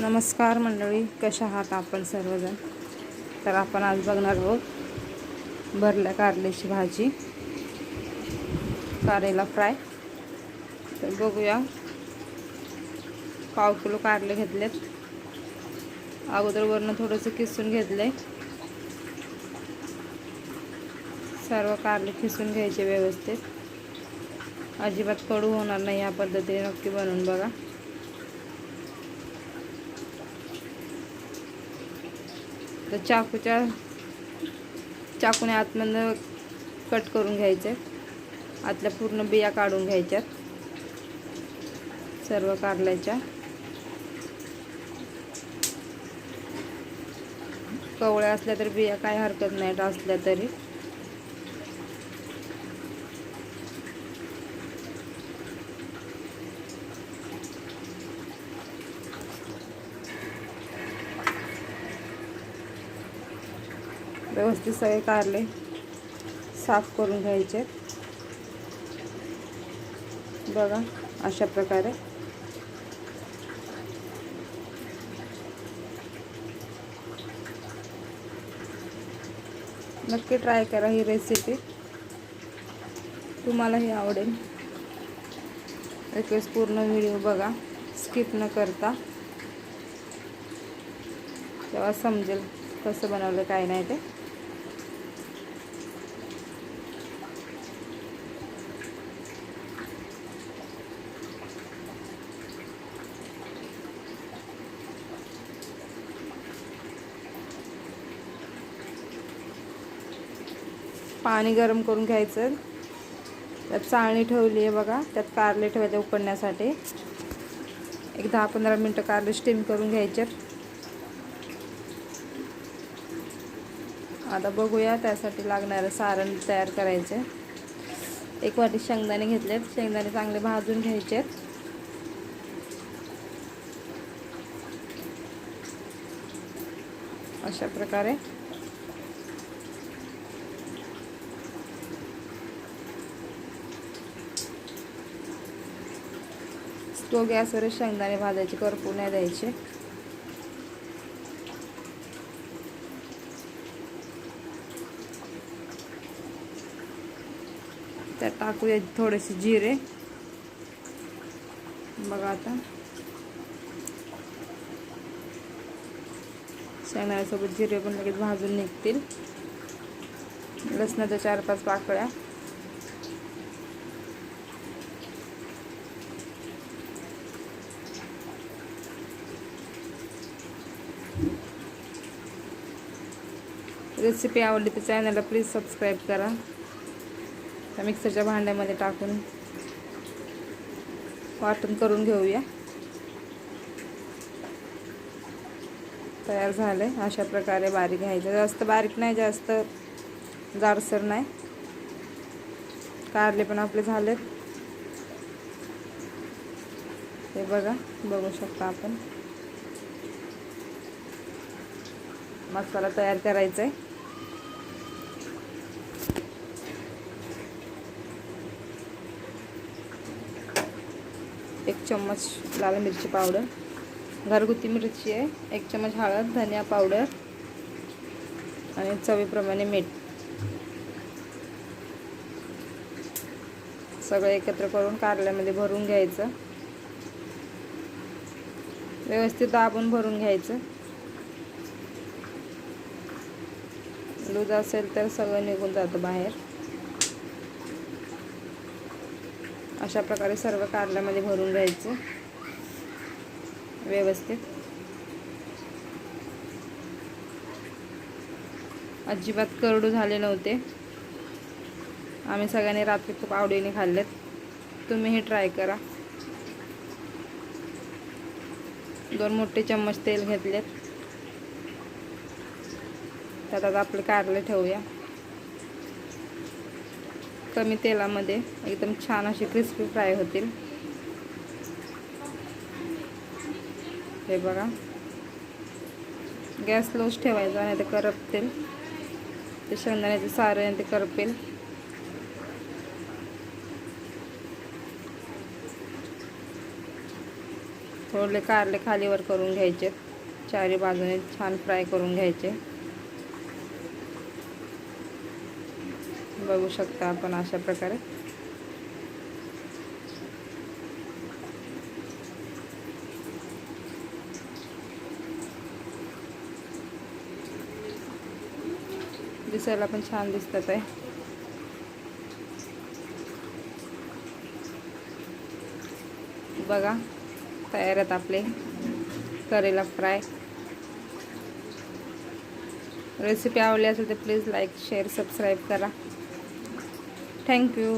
नमस्कार मंडळी कशा आहात आपण सर्वजण? तर आपण आज बघणार आहोत भरल्या कारल्याची भाजी कारेला फ्राय. तर बघूया पाव किलो कारले घेतलेत. अगोदरवरनं थोडंसं किसून घेतले सर्व कारले किसून घ्यायचे व्यवस्थित. अजिबात कडू होणार नाही या पद्धतीने नक्की बनवून बघा. तर चाकूच्या चाकूने आतमधनं कट करून घ्यायचे. आतल्या पूर्ण बिया काढून घ्यायच्यात. सर्व कारल्याच्या. कवळ्या असल्या तर बिया काय हरकत नाही असल्या तरी. व्यवस्थित सगळे कारले साफ करून घ्यायचे. बघा अशा प्रकारे. नक्की ट्राय करा ही रेसिपी तुम्हालाही आवडेल. एकवेळेस पूर्ण व्हिडिओ बघा. स्किप न करता. तेव्हा समजेल कसं बनवलं काय नाही ते. पाणी गरम करून घ्यायचं. त्यात चाळणी ठेवली आहे बघा. त्यात कारले ठेवायचे उकडण्यासाठी एक दहा पंधरा मिनटं कारले स्टीम करून घ्यायचे. आता बघूया त्यासाठी लागणारं सारण तयार करायचे. एक वाटी शेंगदाणे घेतलेत. शेंगदाणे चांगले भाजून घ्यायचे. अशा प्रकारे. तो गॅसवर शेंगदाणे भाजायचे करपू नाही द्यायचे. त्यात टाकूया थोडेसे जिरे. बघा आता. शेंगदाण्यासोबत जिरे पण लगेच भाजून निघतील. लसणाच्या चार पाच पाकळ्या. रेसिपी आवडली तर चॅनलला प्लीज सबस्क्राईब करा. त्या मिक्सरच्या भांड्यामध्ये टाकून वाटण करून घेऊया. तयार झाले अशा प्रकारे बारीक घ्यायचं. जास्त बारीक नाही जास्त जाडसर नाही. कारले पण आपले झालेत. हे बघा बघू शकता आपण. मसाला तयार करायचा आहे एक चम्मच लाल मिरची पावडर घरगुती मिरची आहे एक चम्मच हळद धनिया पावडर आणि चवीप्रमाणे मीठ. सगळं एकत्र करून कारल्यामध्ये भरून घ्यायचं. व्यवस्थित दाबून भरून घ्यायचं. लूज असेल तर सगळं निघून जातं बाहेर. अशा प्रकारे सर्व कारल्यामध्ये भरून घ्यायचं व्यवस्थित. अजिबात करडू झाले नव्हते. आम्ही सगळ्यांनी रात्री खूप आवडीने खाल्लेत. तुम्हीही ट्राय करा. दोन मोठे चम्मच तेल घेतलेत. त्यात आता आपले कारले ठेवूया. कमी तेलामध्ये एकदम छान असे क्रिस्पी फ्राय होतील. हे बघा. गॅस लोच ठेवायचा नाही ते करपतील. ते शेंगदाण्याचे सारे ते करपेल. थोडे कारले खालीवर करून घ्यायचे. चारी बाजूने छान फ्राय करून घ्यायचे. बघू शकता आपण अशा प्रकारे. दिसायला पण छान दिसतात आहे. बघा तयार आहेत आपले. करेला फ्राय. रेसिपी आवडली असेल तर प्लीज लाईक शेअर सबस्क्राईब करा. Thank you